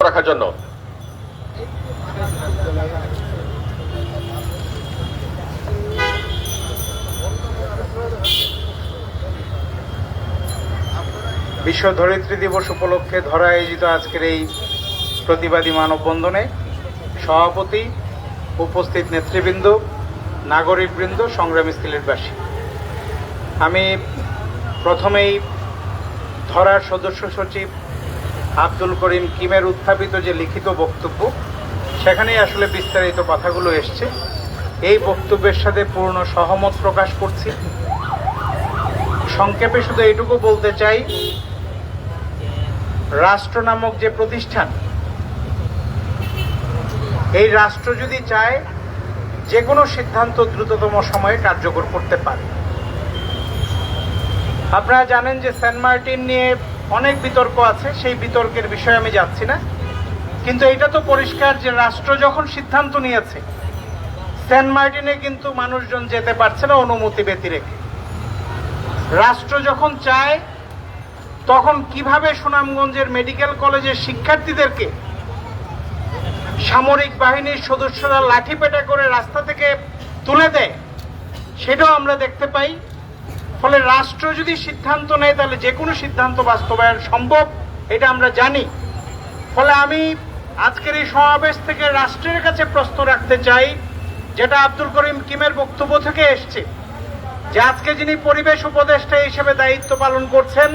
রাখার জন্য। বিশ্ব ধরিত্রী দিবস উপলক্ষে ধরা আয়োজিত আজকের এই প্রতিবাদী মানববন্ধনে সভাপতি, উপস্থিত নেতৃবৃন্দ, নাগরিকবৃন্দ, সংগ্রামী সিলেটবাসী আমি প্রথমেই ধরার সদস্য সচিব আব্দুল করিম কিমের উত্থাপিত যে লিখিত বক্তব্য, সেখানেই আসলে বিস্তারিত কথাগুলো এসছে। এই বক্তব্যের সাথে পূর্ণ সহমত প্রকাশ করছি। সংক্ষেপে শুধু এইটুকু বলতে চাই, রাষ্ট্র নামক যে প্রতিষ্ঠান, এই রাষ্ট্র যদি চায় যে কোনো সিদ্ধান্ত দ্রুততম সময়ে কার্যকর করতে পারে। আপনারা জানেন যে সেন্ট মার্টিন নিয়ে অনেক বিতর্ক আছে, সেই বিতর্কের বিষয়ে আমি যাচ্ছি না। কিন্তু এটা তো পরিষ্কার যে রাষ্ট্র যখন সিদ্ধান্ত নিয়েছে, সেন্ট মার্টিনে কিন্তু মানুষজন যেতে পারছে না অনুমতি ব্যতি রেখে। রাষ্ট্র যখন চায়, তখন কীভাবে সুনামগঞ্জের মেডিকেল কলেজের শিক্ষার্থীদেরকে সামরিক বাহিনীর সদস্যরা লাঠি পেটা করে রাস্তা থেকে তুলে দেয়, সেটাও আমরা দেখতে পাই। ফলে রাষ্ট্র যদি সিদ্ধান্ত নেয়, তাহলে যে কোনো সিদ্ধান্ত বাস্তবায়ন সম্ভব, এটা আমরা জানি। ফলে আমি আজকের এই সমাবেশ থেকে রাষ্ট্রের কাছে প্রশ্ন রাখতে চাই, যেটা আব্দুল করিম কিমের বক্তব্য থেকে এসছে, যে আজকে যিনি পরিবেশ উপদেষ্টা হিসেবে দায়িত্ব পালন করছেন,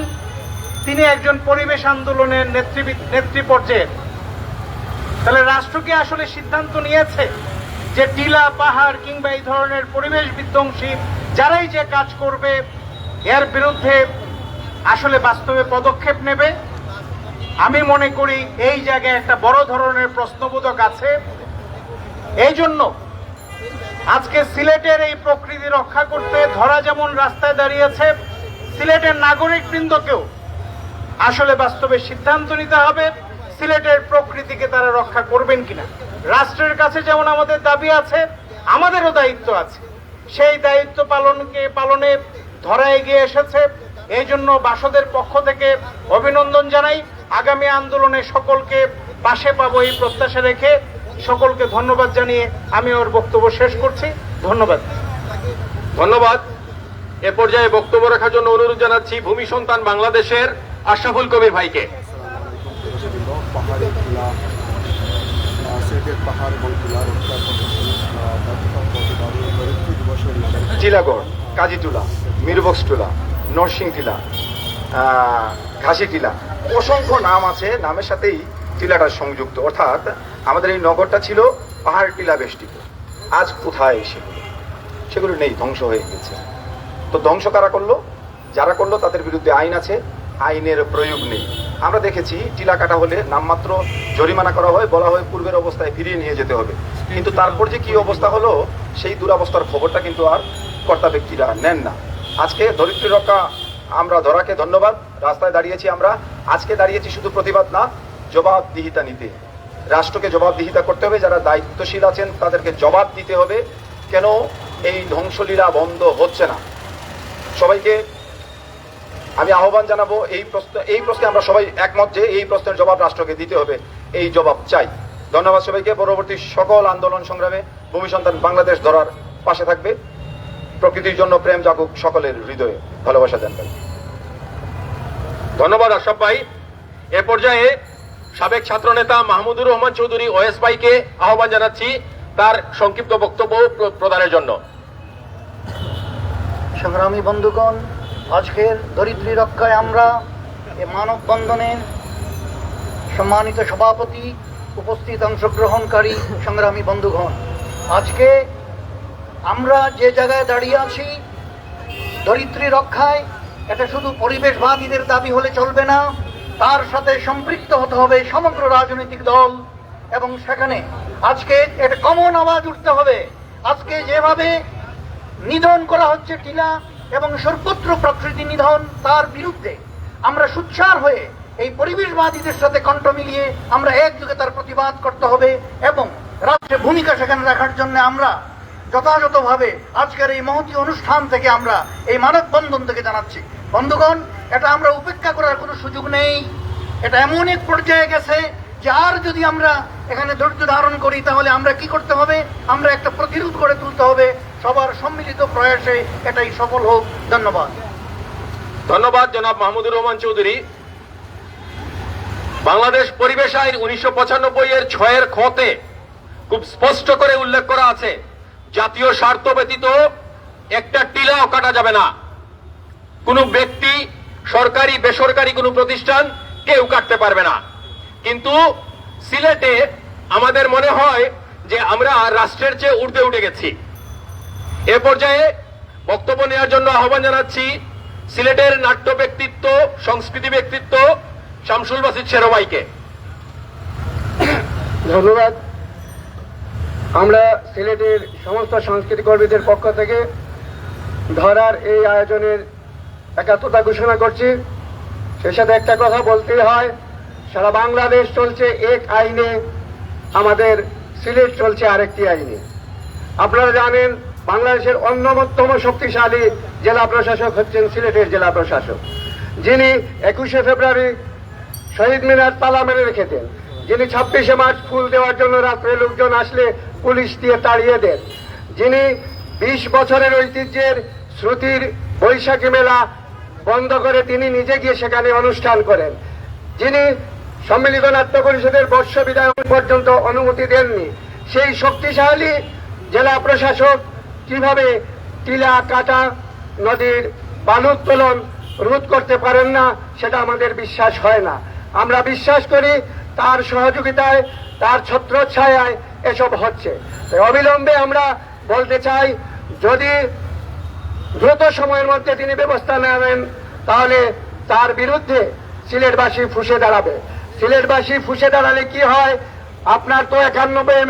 তিনি একজন পরিবেশ আন্দোলনের নেতৃ নেত্রী পর্যায়ের। তাহলে রাষ্ট্র কি আসলে সিদ্ধান্ত নিয়েছে যে টিলা, পাহাড় কিংবা এই ধরনের পরিবেশ বিধ্বংসী যারাই যে কাজ করবে, এর বিরুদ্ধে আসলে বাস্তবে পদক্ষেপ নেবে। আমি মনে করি এই জায়গায় একটা বড় ধরনের প্রশ্নবোধক আছে। এই জন্য আজকে সিলেটের এই প্রকৃতি রক্ষা করতে ধরা যেমন রাস্তায় দাঁড়িয়েছে, সিলেটের নাগরিক বৃন্দকেও আসলে বাস্তবে সিদ্ধান্ত নিতে হবে, সিলেটের প্রকৃতিকে তারা রক্ষা করবেন কিনা। রাষ্ট্রের কাছে যেমন আমাদের দাবি আছে, আমাদেরও দায়িত্ব আছে। সেই দায়িত্ব পালনকে পালনে ধরা এগিয়ে এসেছে। এই জন্য বাসদের পক্ষ থেকে অভিনন্দন জানাই। আগামী আন্দোলনে সকলকে পাশে পাবো এই প্রত্যাশা রেখে সকলকে ধন্যবাদ জানিয়ে আমি ওর বক্তব্য শেষ করছি। ধন্যবাদ। ধন্যবাদ। এ পর্যায়ে বক্তব্য রাখার জন্য অনুরোধ জানাচ্ছি ভূমি সন্তান বাংলাদেশের আশরাফুল কবির ভাইকে। পাহাড়ে খোলা পাহাড় এবং খোলা রক্ষা ধরিত্রী দিবসের নামে টিলাগড় কাজীটুলা মিরবক্সটুলা নরসিংটিলা ঘাসিটিলা অসংখ্য নাম আছে, নামের সাথেই টিলাটা সংযুক্ত। অর্থাৎ আমাদের এই নগরটা ছিল পাহাড় টিলা বেষ্টিত। আজ কোথায় সেগুলো সেগুলো নেই, ধ্বংস হয়ে গেছে। তো ধ্বংস কারা করল? যারা করল তাদের বিরুদ্ধে আইন আছে, আইনের প্রয়োগ নেই। আমরা দেখেছি, টিলা কাটা হলে নামমাত্র জরিমানা করা হয়, বলা হয় পূর্বের অবস্থায় ফিরিয়ে নিয়ে যেতে হবে। কিন্তু তারপর যে কি অবস্থা হলো, সেই দুরাবস্থার খবরটা কিন্তু আর কর্তা ব্যক্তিরা নেন না। আজকে ধরিত্রী রক্ষা, আমরা ধরাকে ধন্যবাদ। রাস্তায় দাঁড়িয়েছি আমরা। আজকে দাঁড়িয়েছি শুধু প্রতিবাদ না, জবাবদিহিতা নিতে। রাষ্ট্রকে জবাবদিহিতা করতে হবে, যারা দায়িত্বশীল আছেন, তাদেরকে জবাব দিতে হবে। কেন এই ধ্বংসলীলা বন্ধ হচ্ছে না? সবাইকে আমি আহ্বান জানাব, এই প্রশ্ন, এই প্রশ্নে আমরা সবাই একমত যে এই প্রশ্নের জবাব রাষ্ট্রকে দিতে হবে। এই জবাব চাই। ধন্যবাদ সবাইকে। পরবর্তী সকল আন্দোলন সংগ্রামে ভূমি সন্তান বাংলাদেশ ধরার পাশে থাকবে। প্রকৃতির জন্য প্রেম জাগুক সকলের হৃদয়ে। ভালোবাসা দেন ভাই। ধন্যবাদ আশরাফ ভাই। এ পর্যায়ে সাবেক ছাত্রনেতা মাহমুদুর রহমান চৌধুরী ওয়েস ভাইকে আহ্বান জানাচ্ছি তার সংক্ষিপ্ত বক্তব্য প্রদানের জন্য। সংগ্রামী বন্ধুগণ আজকের দরিদ্রী রক্ষায় আমরা এ মানব মানববন্ধনের সম্মানিত সভাপতি উপস্থিত অংশগ্রহণকারী সংগ্রামী বন্ধুগণ আজকে আমরা যে জায়গায় দাঁড়িয়ে আছি দরিদ্রী রক্ষায়, এটা শুধু পরিবেশবাদীদের দাবি হলে চলবে না, তার সাথে সম্পৃক্ত হতে হবে সমগ্র রাজনৈতিক দল, এবং সেখানে আজকে এটা কমন আওয়াজ উঠতে হবে। আজকে যেভাবে নিধন করা হচ্ছে টিলা এবং সর্বত্র প্রকৃতি নিধন, তার বিরুদ্ধে আমরা সুচ্চার হয়ে এই পরিবেশবাদীদের সাথে কণ্ঠ মিলিয়ে আমরা একযোগে তার প্রতিবাদ করতে হবে এবং রাষ্ট্রের ভূমিকা সেখানে রাখার জন্য আমরা যথাযথভাবে আজকের এই মহতী অনুষ্ঠান থেকে আমরা এই মানববন্ধন থেকে জানাচ্ছি। বন্ধুগণ, এটা আমরা উপেক্ষা করার কোনো সুযোগ নেই। এটা এমন এক পর্যায়ে গেছে যে আর যদি আমরা এখানে ধৈর্য ধারণ করি, তাহলে আমরা কি করতে হবে? আমরা একটা প্রতিরোধ করে তুলতে হবে। সবার সম্মিলিত প্রয়াসে এটাই সফল হোক। ধন্যবাদ। ধন্যবাদ, জনাব মাহমুদুর রহমান চৌধুরী। বাংলাদেশ পরিবেশ আইন উনিশশো পঁচানব্বই এর ছয়ের খতে খুব স্পষ্ট করে উল্লেখ করা আছে। জাতীয় স্বার্থ ব্যতীত একটা টিলাও কাটা যাবে না। কোনো ব্যক্তি, সরকারি, বেসরকারি কোনো প্রতিষ্ঠান কেউ কাটতে পারবে না। কিন্তু সিলেটে আমাদের মনে হয় যে আমরা রাষ্ট্রের চেয়ে উর্ধে উঠে গেছি। এ পর্যায়ে বক্তব্য নেওয়ার জন্য আহ্বান জানাচ্ছি সিলেটের নাট্য ব্যক্তিত্ব, সংস্কৃতি ব্যক্তিত্ব শামসুল বাসিদ শেরোবাইকে ধন্যবাদ। আমরা সিলেটের সমস্ত সংস্কৃতি কর্মীদের পক্ষ থেকে ধরার এই আয়োজনের একাত্মতা ঘোষণা করছি। সেই সাথে একটা কথা বলতেই হয়, সারা বাংলাদেশ চলছে এক আইনে, আমাদের সিলেট চলছে আরেকটি আইনে। আপনারা জানেন, বাংলাদেশের অন্যতম শক্তিশালী জেলা প্রশাসক হচ্ছেন সিলেটের জেলা প্রশাসক। যিনি একুশে ফেব্রুয়ারি শহীদ মিনার তালা মেরে রেখেছেন। যিনি ছাব্বিশে মার্চ ফুল দেওয়ার জন্য রাত্রে লোকজন আসলে পুলিশ দিয়ে তাড়িয়ে দেন। যিনি বিশ বছরের ঐতিহ্যের শ্রুতির বৈশাখী মেলা বন্ধ করে তিনি নিজে গিয়ে সেখানে অনুষ্ঠান করেন। যিনি সম্মিলিত নাট্য পরিষদের বর্ষ বিদায় পর্যন্ত অনুমতি দেননি। সেই শক্তিশালী জেলা প্রশাসক কীভাবে টিলা, কাটা, নদীর বালু উত্তোলন রোধ করতে পারেন না, সেটা আমাদের বিশ্বাস হয় না। আমরা বিশ্বাস করি তার সহযোগিতায়, তার ছত্রছায়ায় এসব হচ্ছে। অবিলম্বে আমরা বলতে চাই, যদি দ্রুত সময়ের মধ্যে তিনি ব্যবস্থা নেবেন তাহলে তার বিরুদ্ধে সিলেটবাসী ফুসে দাঁড়াবে। সিলেটবাসী ফুসে দাঁড়ালে কি হয়? আপনার তো একানব্বই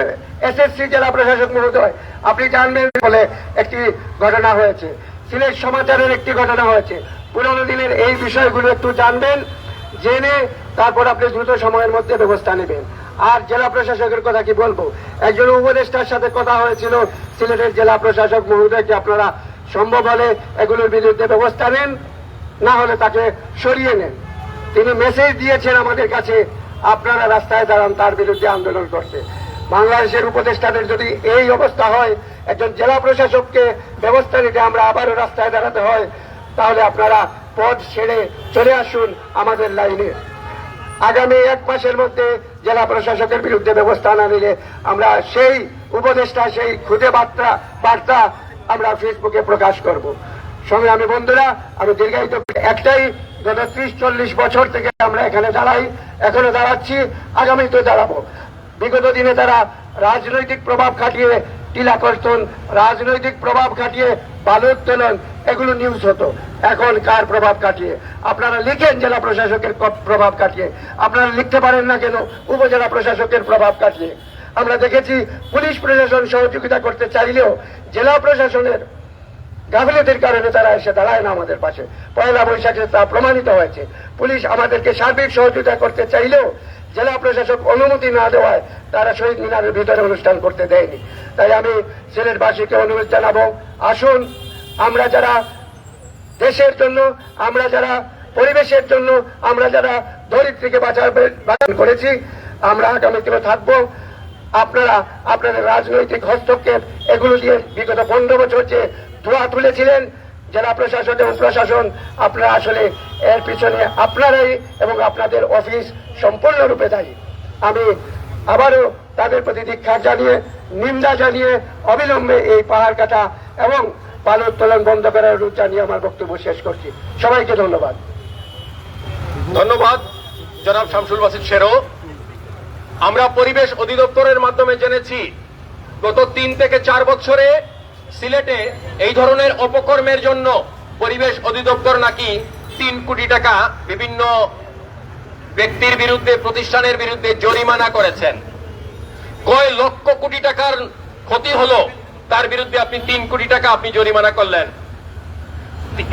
এসএসসি জেলা প্রশাসক মহোদয়, আপনি জানবেন বলে একটি ঘটনা হয়েছে। সিলেট সমাচারের একটি ঘটনা হয়েছে। পুরোনো দিনের এই বিষয়গুলো একটু জানবেন, জেনে তারপর আপনি দ্রুত সময়ের মধ্যে ব্যবস্থা নেবেন। আর জেলা প্রশাসকের কথা কি বলব? একজন উপদেষ্টার সাথে কথা হয়েছিল, সিলেটের জেলা প্রশাসক মহোদয়কে আপনারা সম্ভব হলে এগুলোর বিরুদ্ধে ব্যবস্থা নেন? না হলে তাকে সরিয়ে নেন। তিনি মেসেজ দিয়েছেন আমাদের কাছে, আপনারা রাস্তায় দাঁড়ান, তার বিরুদ্ধে আন্দোলন করতে। বাংলাদেশের উপদেষ্টাদের যদি এই অবস্থা হয়, একজন জেলা প্রশাসককে ব্যবস্থা নিতে আমরা আবারও রাস্তায় দাঁড়াতে হয়, তাহলে আপনারা পথ ছেড়ে চলে আসুন আমাদের লাইনে। আগামী এক মাসের মধ্যে জেলা প্রশাসকের বিরুদ্ধে ব্যবস্থা না নিলে আমরা সেই উপদেষ্টা, সেই খুদে বার্তা বার্তা আমরা ফেসবুকে প্রকাশ করব। সংগ্রামী বন্ধুরা, আমি দীর্ঘায়িত একটাই, গত ত্রিশ, চল্লিশ বছর থেকে আমরা এখানে দাঁড়াই, এখনও দাঁড়াচ্ছি আগামীতে দাঁড়াবো। বিগত দিনে তারা রাজনৈতিক প্রভাব খাটিয়ে টিলা করতেন, রাজনৈতিক প্রভাব খাটিয়ে বালু উত্তোলন এগুলো নিউজ হতো। এখন কার প্রভাব কাটিয়ে? আপনারা লিখেন জেলা প্রশাসকের প্রভাব কাটিয়ে। আপনারা লিখতে পারেন না কেন? উপজেলা প্রশাসকের প্রভাব কাটিয়ে। আমরা দেখেছি পুলিশ প্রশাসন সহযোগিতা করতে চাইলেও জেলা প্রশাসনের গাফিলতির কারণে তারা এসে দাঁড়ায় না আমাদের পাশে। পয়লা বৈশাখে তা প্রমাণিত হয়েছে। পুলিশ আমাদেরকে সার্বিক সহযোগিতা করতে চাইলেও জেলা প্রশাসক অনুমতি না দেওয়ায় তারা শহীদ মিনারের ভিতরে অনুষ্ঠান করতে দেয়নি। তাই আমি সিলেটবাসীকে অনুরোধ জানাব, আসুন আমরা যারা দেশের জন্য, আমরা যারা পরিবেশের জন্য, আমরা যারা ধরিত্রীকে বাঁচার করেছি, আমরা আগামীতেও থাকব। আপনারা আপনাদের রাজনৈতিক হস্তক্ষেপ, এগুলো দিয়ে বিগত পনেরো বছর যে ধোয়া তুলেছিলেন, জেলা প্রশাসন এবং প্রশাসন, আপনারা আসলে এর পিছনে আপনারাই এবং আপনাদের অফিস সম্পূর্ণরূপে দায়ী। আমি আবারও তাদের প্রতি দীক্ষা জানিয়ে, নিন্দা জানিয়ে, অবিলম্বে এই পাহাড় কাটা এবং পাল উত্তোলন বন্ধ করার রূপ জানিয়ে আমার বক্তব্য শেষ করছি। সবাইকে ধন্যবাদ। ধন্যবাদ, জনাব শামসুল বাসিদ শেরো আমরা পরিবেশ অধিদপ্তরের মাধ্যমে জেনেছি, গত তিন থেকে চার বছরে সিলেটে এই ধরনের অপকর্মের জন্য পরিবেশ অধিদপ্তর নাকি তিন কোটি টাকা বিভিন্ন ব্যক্তির বিরুদ্ধে, প্রতিষ্ঠানের বিরুদ্ধে জরিমানা করেছেন। কয় লক্ষ কোটি টাকার ক্ষতি হলো তার বিরুদ্ধে আপনি তিন কোটি টাকা আপনি জরিমানা করলেন।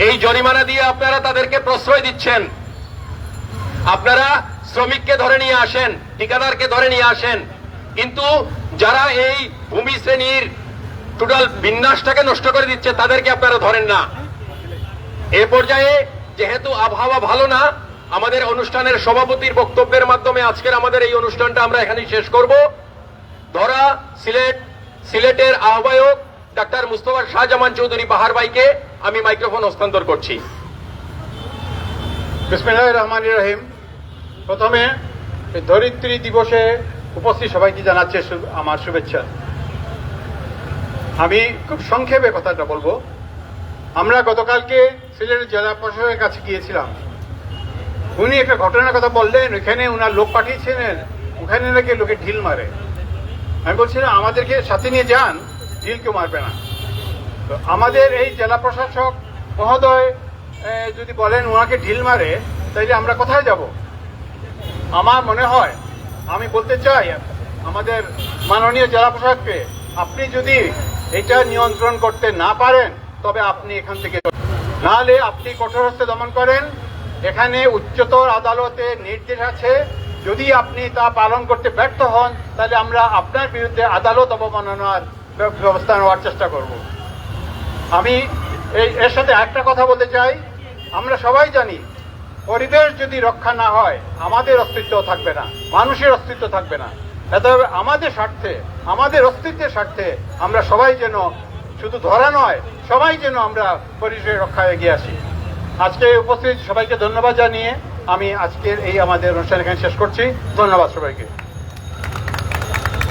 এই জরিমানা দিয়ে আপনারা তাদেরকে প্রশ্রয় দিচ্ছেন। আপনারা শ্রমিককে ধরে নিয়ে আসেন, ঠিকাদারকে ধরে নিয়ে আসেন, কিন্তু যারা এই ভূমি শ্রেণির টোটাল বিন্যাসটাকে নষ্ট করে দিচ্ছে, তাদেরকে আপনারা ধরেন না। এ পর্যায়ে যেহেতু আবহাওয়া ভালো না, আমাদের অনুষ্ঠানের সভাপতির বক্তব্যের মাধ্যমে আজকের আমাদের এই অনুষ্ঠানটা আমরা এখানেই শেষ করব। ধরা, সিলেট সিলেটের আহ্বায়ক ডাক্তার মুস্তফা শাহজামান চৌধুরী বাহার ভাইকে আমি মাইক্রোফোন হস্তান্তর করছি। রহমান রহিম। প্রথমে ধরিত্রী দিবসে উপস্থিত সবাইকে জানাচ্ছে আমার শুভেচ্ছা। আমি খুব সংক্ষেপে কথাটা বলব। আমরা গতকালকে সিলেটের জেলা প্রশাসনের কাছে গিয়েছিলাম। উনি একটা ঘটনার কথা বললেন ওখানে উনার লোক পাঠিয়েছিলেন, ওখানে নাকি লোকে ঢিল মারে। আমি বলছিলাম, আমাদেরকে সাথে নিয়ে যান, ঢিল কেউ মারবে না। তো আমাদের এই জেলা প্রশাসক মহোদয় যদি বলেন ওনাকে ঢিল মারে, তাইলে আমরা কোথায় যাব? আমার মনে হয়, আমি বলতে চাই আমাদের মাননীয় জেলা প্রশাসককে, আপনি যদি এটা নিয়ন্ত্রণ করতে না পারেন, তবে আপনি এখান থেকে নাহলে আপনি কঠোর হস্তে দমন করেন, এখানে উচ্চতর আদালতে নির্দেশ আছে যদি আপনি তা পালন করতে ব্যর্থ হন, তাহলে আমরা আপনার বিরুদ্ধে আদালত অবমাননার ব্যবস্থা নেওয়ার চেষ্টা করব। আমি এই এর সাথে একটা কথা বলতে চাই। আমরা সবাই জানি, পরিবেশ যদি রক্ষা না হয়, আমাদের অস্তিত্ব থাকবে না, মানুষের অস্তিত্ব থাকবে না। অতএব আমাদের স্বার্থে, আমাদের অস্তিত্বের স্বার্থে আমরা সবাই যেন শুধু ধরা নয়, সবাই যেন আমরা পরিবেশ রক্ষায় এগিয়ে আসি। আজকে উপস্থিত সবাইকে ধন্যবাদ জানিয়ে আমি আজকের এই আমাদের অনুষ্ঠান এখানে শেষ করছি। ধন্যবাদ সবাইকে।